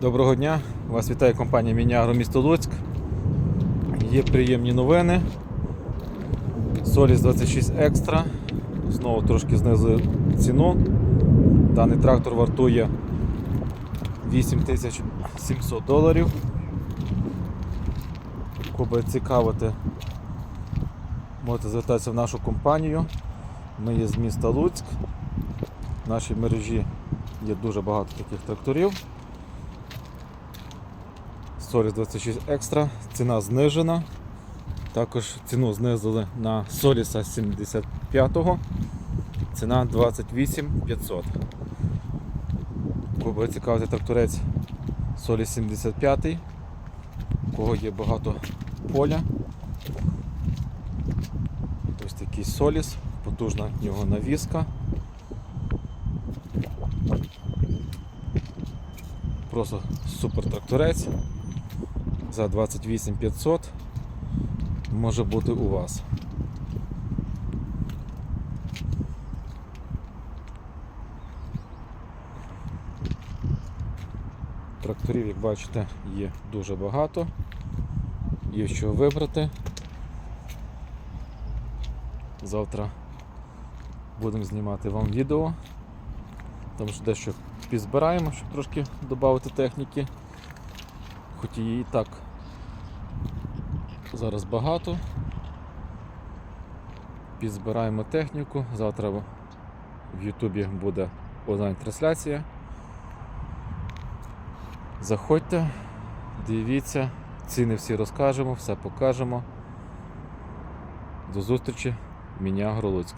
Доброго дня! Вас вітає компанія Мінягро місто Луцьк. Є приємні новини. Соліс 26 Екстра. Знову трошки знизили ціну. Даний трактор вартує 8700 доларів. Кого цікавити, можете звертатися в нашу компанію. Ми є з міста Луцьк. В нашій мережі є дуже багато таких тракторів. Соліс 26 Екстра, ціна знижена. Також ціну знизили на Соліса 75-го. Ціна 28 500. Кого цікавити тракторець Соліс 75 у кого є багато поля. Ось такий Соліс, потужна в нього навіска. Просто супер тракторець за 28 500 може бути у вас. Тракторів, як бачите, є дуже багато. Є що вибрати. Завтра будемо знімати вам відео, тому що дещо підзбираємо, щоб трошки додати техніки. Хоч її і так зараз багато. Підзбираємо техніку. Завтра в Ютубі буде онлайн трансляція. Заходьте, дивіться, ціни всі розкажемо, все покажемо. До зустрічі, Міня Луцьк.